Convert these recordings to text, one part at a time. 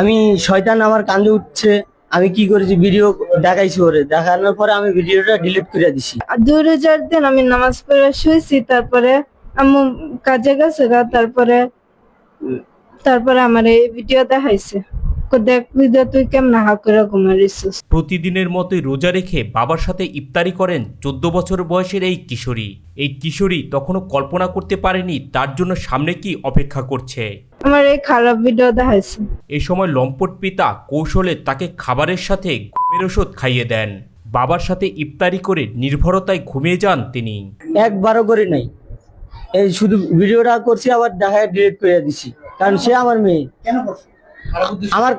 আমি শয়তান আমার কান্দে উঠছে, আমি কি করেছি ভিডিও দেখাইছি ওরে। দেখানোর পরে আমি ভিডিওটা ডিলিট করে দিছি। দুই হাজার দিন, আমি নামাজ পড়ে শুয়েছি, তারপরে আম্মু কাজে গেছে, তারপরে তারপরে আমার এই ভিডিও দেখাইছে। দেখ ভিডিও তুই কেমন হা করে ঘুমারিছিস প্রতিদিনের মতোই রোজা রেখে বাবার সাথে ইফতারি করেন চোদ্দ বছর বয়সের এই কিশোরী। এই কিশোরী তখনও কল্পনা করতে পারেনি তার জন্য সামনে কি অপেক্ষা করছে। আমার এই খারাপ ভিডিও দেখাইছে। এই সময় লম্পট পিতা কৌশলে তাকে খাবারের সাথে ঘুমের ওষুধ খাইয়ে দেন। বাবার সাথে ইফতারি করে নির্ভরতায় ঘুমিয়ে যান তিনি। একবারও করে নাই। এই শুধু ভিডিওটা করছি আবার দেখায় ডিলিট করে দিছি। কারণ সে আমার মেয়ে। কেন করছ? আমার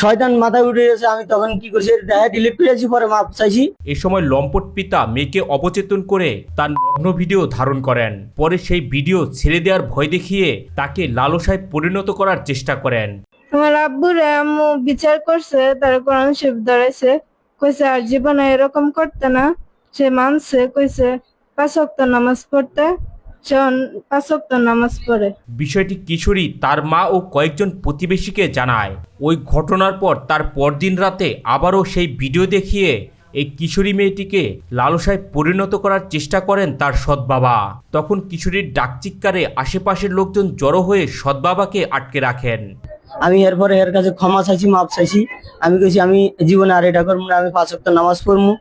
শয়তান মাথায় উঠে গেছে আমি তখন কি করছি দেখায় ডিলিট করে দিয়েছি পরে মাপ চাইছি। এ সময় লম্পট পিতা মেয়েকে অবচেতন করে তার নগ্ন ভিডিও ধারণ করেন। পরে সেই ভিডিও ছেড়ে দেওয়ার ভয় দেখিয়ে তাকে লালসায় পরিণত করার চেষ্টা করেন। আমার আব্বুর আম্মু বিচার করছে তার কোরআন শিব ধরেছে কইছে আর জীবনে এরকম করতে না। সে মানছে কইছে পাঁচ ওয়াক্ত নামাজ পড়তে। সে অন- পাঁচ ওয়াক্ত নামাজ পড়ে। বিষয়টি কিশোরী তার মা ও কয়েকজন প্রতিবেশীকে জানায়। ওই ঘটনার পর তার পরদিন রাতে আবারও সেই ভিডিও দেখিয়ে এই কিশোরী মেয়েটিকে লালসায় পরিণত করার চেষ্টা করেন তার সৎ বাবা তখন কিশোরীর ডাকচিৎকারে আশেপাশের লোকজন জড়ো হয়ে সৎ বাবাকে আটকে রাখেন। আমি এরপরে এর কাছে ক্ষমা চাইছি মাপ চাইছি। আমি কইছি আমি জীবনে আর এটা করব না আমি পাঁচ সপ্তাহ নামাজ পড়ব।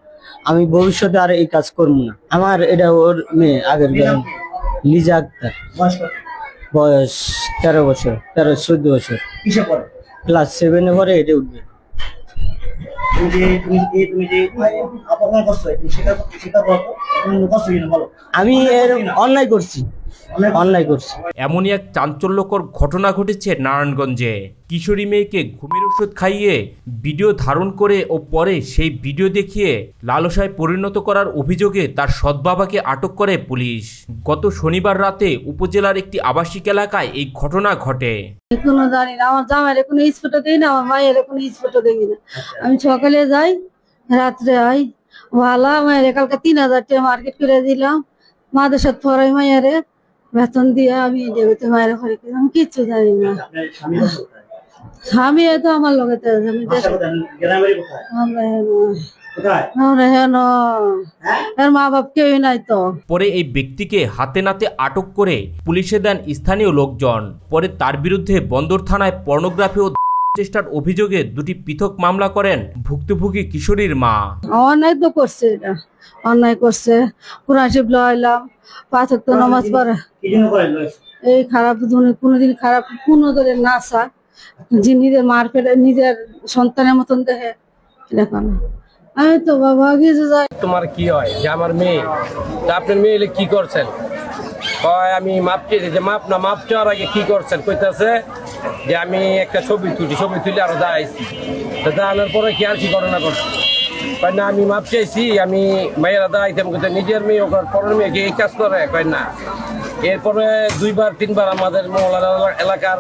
আমি ভবিষ্যতে আর এই কাজ করব না। আমার এটা ওর মেয়ে আগের। লিজা আক্তার। বয়স তেরো বছর তেরো চোদ্দ বছর। ক্লাস সেভেনে পরে এটে উঠবে। আমি এর অন্যায় করছি। অন্যায় করছি। এমনই এক চাঞ্চল্যকর ঘটনা ঘটেছে নারায়ণগঞ্জে। কিশোরী মেয়েকে ঘুমের ওষুধ খাইয়ে ভিডিও ধারণ করে ও পরে সেই ভিডিও দেখিয়ে লালসায় পরিণত করার অভিযোগে তার সৎ বাবাকে আটক করে পুলিশ। গত শনিবার রাতে উপজেলার একটি আবাসিক এলাকায় এই ঘটনা ঘটে। কোনো জানি না আমার জামাইয়ের কোনো স্পটো দিই না আমার মায়ের কোনো দিই না। আমি সকালে যাই রাত্রে আই ভালো মায়ের কালকে তিন হাজার টাকা মার্কেট করে দিলাম। মাদের সাথে পড়াই মায়ের বেতন দিয়ে আমি দেবতে মায়ের ঘরে আমি কিচ্ছু জানি না। স্বামী তো আমার লগে পরে এই ব্যক্তিকে হাতে নাতে আটক করে পুলিশে দেন স্থানীয় লোকজন। পরে তার বিরুদ্ধে বন্দর থানায় পর্নোগ্রাফি ও চেষ্টার অভিযোগে দুটি পৃথক মামলা করেন ভুক্তভোগী কিশোরীর মা। অন্যায় তো করছে অন্যায় করছে। কোরআন শিব লইলাম পাঁচক তো নামাজ পড়ে। এই খারাপ ধরনের কোনোদিন খারাপ কোনো ধরনের না চায় যে নিজের মার পেটে নিজের সন্তানের মতন দেখে দেখো না আমি তো বাবা কিছু যাই। তোমার কি হয়? যে আমার মেয়ে। আপনার মেয়ে এলে কি করছেন? কয় আমি মাপ চেয়েছি মাপ না, মাপ চাওয়ার আগে কি করছেন? কইতাছে যে আমি একটা ছবি তুলি, ছবি তুলে আরও দাঁড়াইছি তো দাঁড়ানোর পরে কি আর কি ঘটনা করছে কয় না, আমি মাপ চাইছি, আমি মেয়েরা দাঁড়াইতাম কিন্তু নিজের মেয়ে ওখানে পরের মেয়েকে এই কাজ করে? কয় না। এরপরে দুইবার, তিনবার আমাদের মহলার এলাকার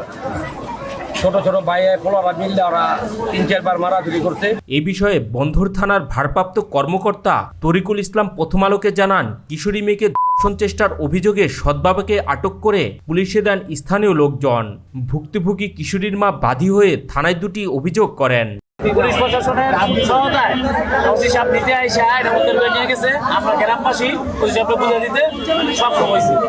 ছোট ছোট ভাইয়ে পোলারা মিললে ওরা তিন, চারবার মারাধুরি করছে। এ বিষয়ে বন্ধর থানার ভারপ্রাপ্ত কর্মকর্তা তরিকুল ইসলাম প্রথম আলোকে জানান, কিশোরী মেয়েকে ধর্ষণ চেষ্টার অভিযোগে সদবাবাকে আটক করে পুলিশে দেন স্থানীয় লোকজন। ভুক্তভোগী কিশোরীর মা বাদী হয়ে থানায় দুটি অভিযোগ করেন। পুলিশ প্রশাসনের সহায়তায় নিয়ে গেছে। আমরা গ্রামবাসী ওসি সাহেবকে বুঝে দিতে সক্ষম হয়েছি।